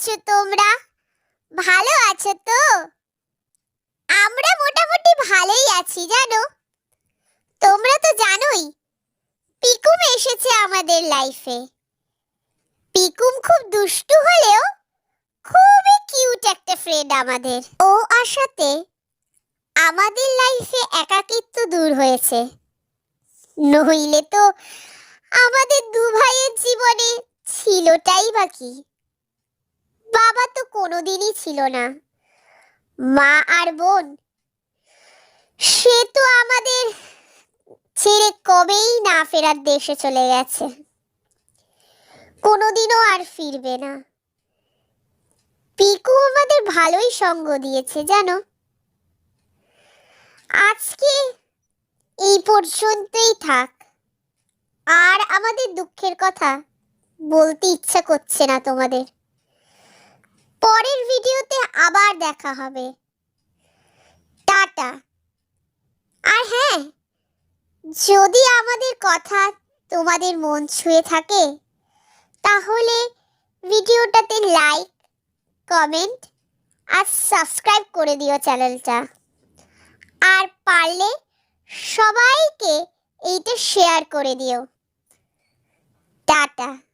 আছো তোমরা? ভালো আছো তো? আমরা মোটামুটি ভালোই আছি, জানো? তোমরা তো জানোই, পিকুম এসেছে আমাদের লাইফে পিকুম খুব দুষ্টু হলেও খুবই কিউট একটা ফ্রেন্ড আমাদের। ও আসাতে আমাদের লাইফে একাকিত্ব দূর হয়েছে। নইলে তো আমাদের দু ভাইয়ের জীবনে ছিলটাই বাকি বাবা তো কোনোদিনই ছিল না। মা আর বোন, সে তো আমাদের ছেড়ে কবেই না ফেরার দেশে চলে গেছে। কোনোদিনও আর ফিরবে না। পিকু আমাদের ভালোই সঙ্গ দিয়েছে, জানো? আজকে এই পর্যন্তই থাক। আর আমাদের দুঃখের কথা বলতে ইচ্ছা করছে না তোমাদের। পরের ভিডিওতে আবার দেখা হবে। টাটা। আর হ্যাঁ যদি আমাদের কথা তোমাদের মন ছুঁয়ে থাকে, তাহলে ভিডিওটাতে লাইক কমেন্ট আর সাবস্ক্রাইব করে দিও চ্যানেলটা। আর পারলে সবাইকে এইটা শেয়ার করে দিও। টাটা।